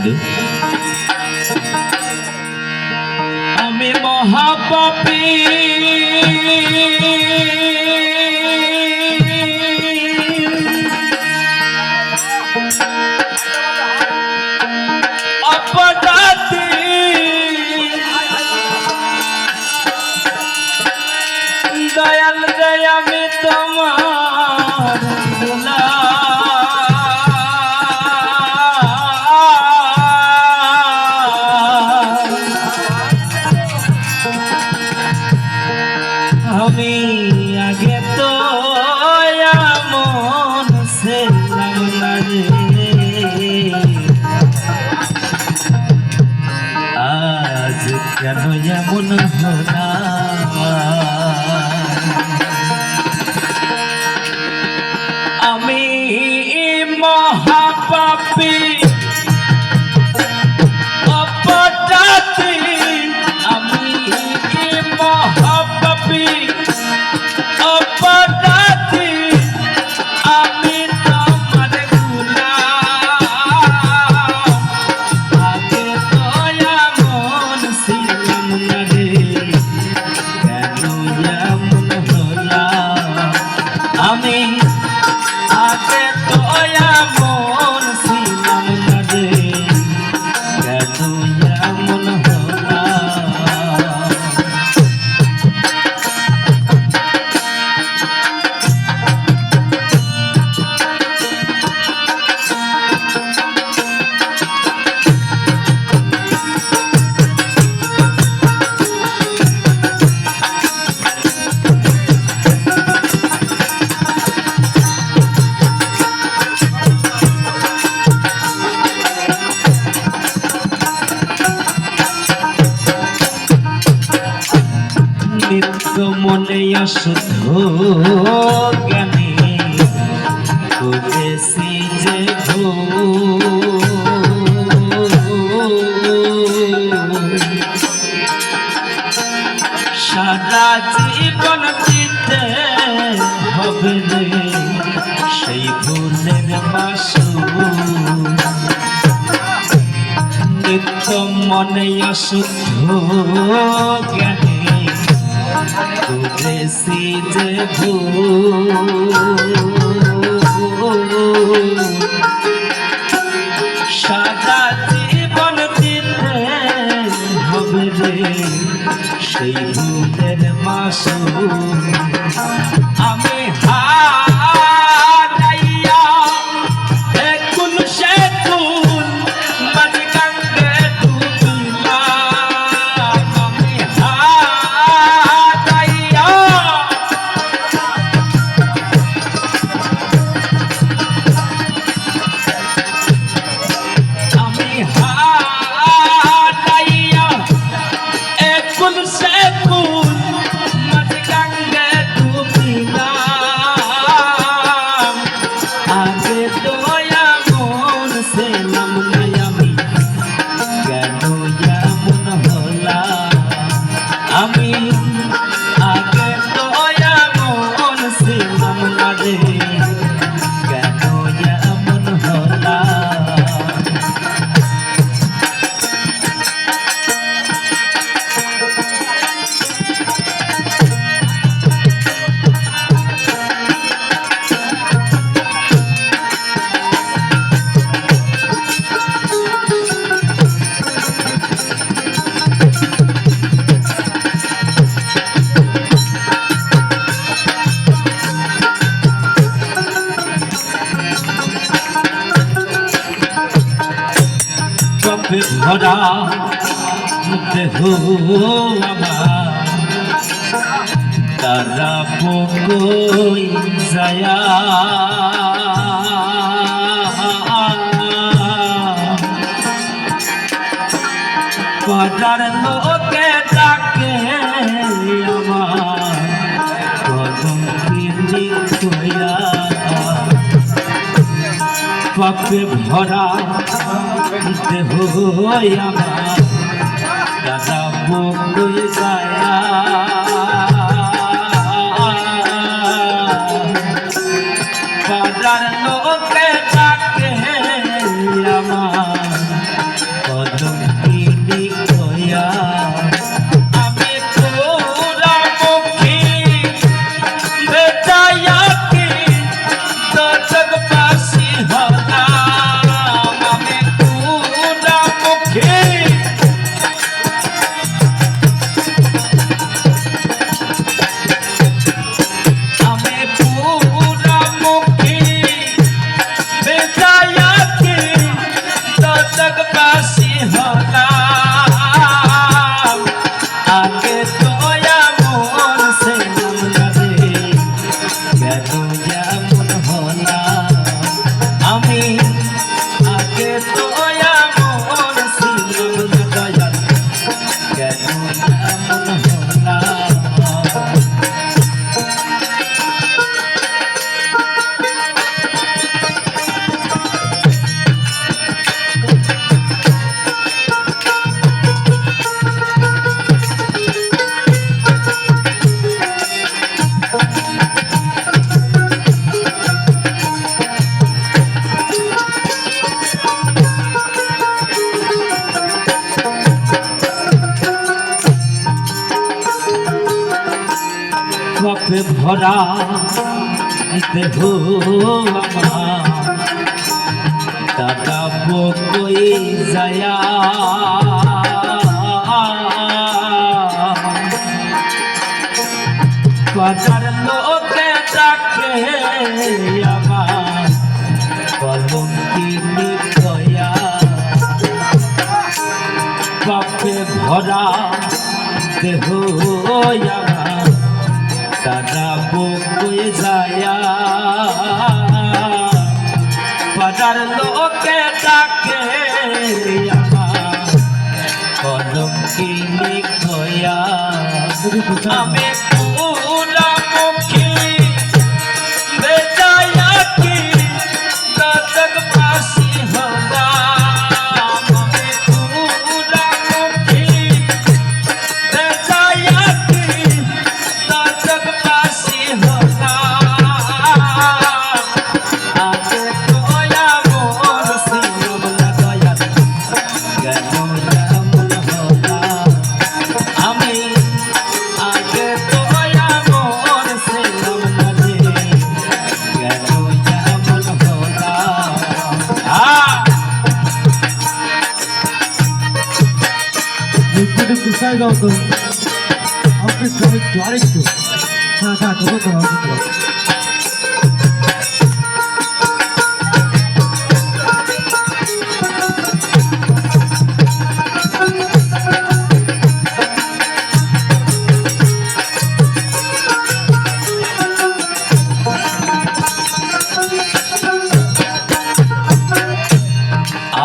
হাদু আমি মহাপাপী। দয়াল দয় আমি তোমার কেন নিত্য মনে অশুদ্ধ যে সারা জীবন দিতে হবে সেই ভুলের মাসু নিত্য মনে অশুদ্ধ জ্ঞানী। করেছি যে সারা জীবন দিতে হবে রে সেই ভুলের মাসু ভরা দেহ আমার। তারা বকই যায়া পাড়ার লোকে ডাকে আমার। কদম কিনি পাপে ভরা দেহ আমার দাদা বকুল গায়া বেচায়া কি দেহ আমার। দাদা বকই যায়া। বাজার লোকে ডাকে আমার কলঙ্কিনী কয়া বাপে ভরা দেহ দাদা বকই যায়া। বাজার লোকে ডাকে আমার কলঙ্কিনী কয়া আমি দাও তো আরেকটু হ্যাঁ হ্যাঁ তো তো তো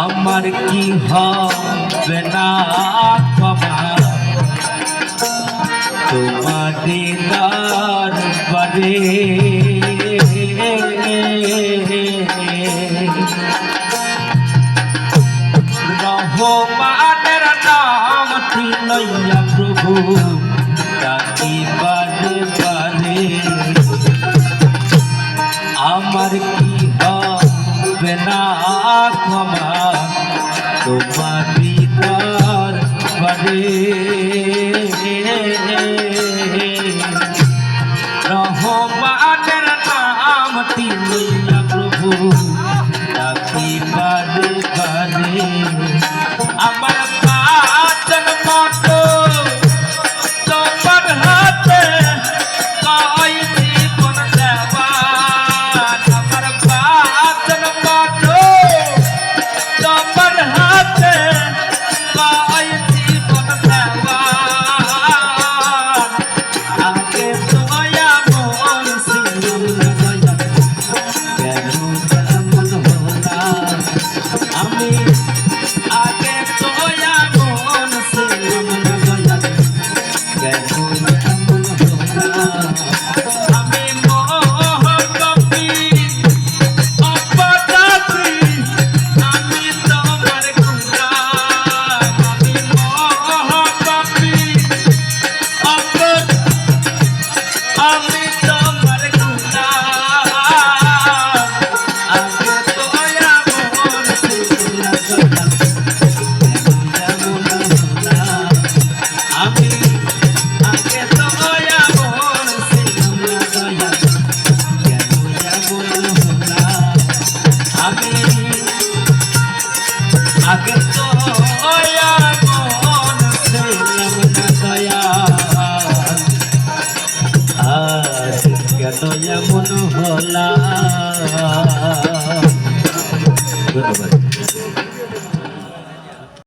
আমার কি হবে না? তোমার দিদার বারে রহমানের নামটি লইয়া প্রভু ডাকি বারে। বারে আমার কি হবে না ক্ষমা তোমার হৃদয় বারে রহমানের নাম তিনি প্রভু। রাখি পারে like